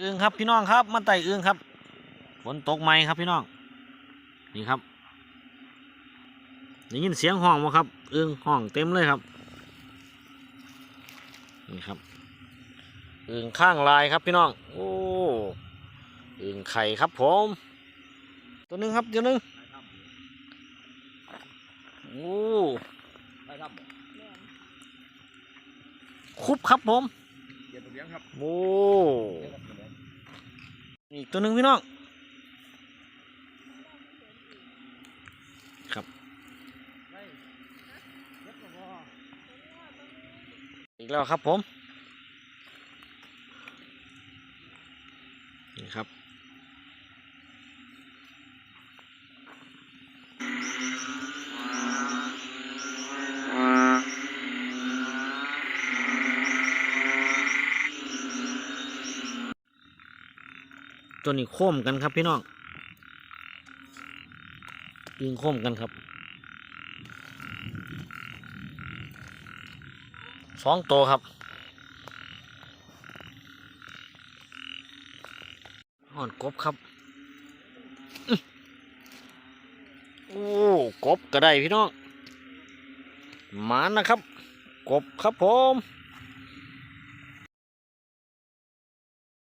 อึ้งครับพี่น้องครับมาไต่อึ้งครับฝนตกไหมครับพี่น้อง นี่ครับได้ยินเสียงห้องมั้ครับอึ้งห้องเต็มเลยครับนี่ครับอึ้งข้างลายครับพี่น้องโอ้อึ้งไข่ครับผม ตัวหนึงครับตัวหนึงโอ้ได้ครับคุบครับผมเกียรติเลี้ยงครับโอ้ อีกตัวหนึ่งพี่น้อง ครับอีกแล้วครับผม นี่ครับ ตัวนี้โค้มกันครับพี่น้องยิงโค้มกันครับสองตัวครับอ่อนกบครับโอ้กบก็ได้พี่น้องหมานะครับ กบครับผม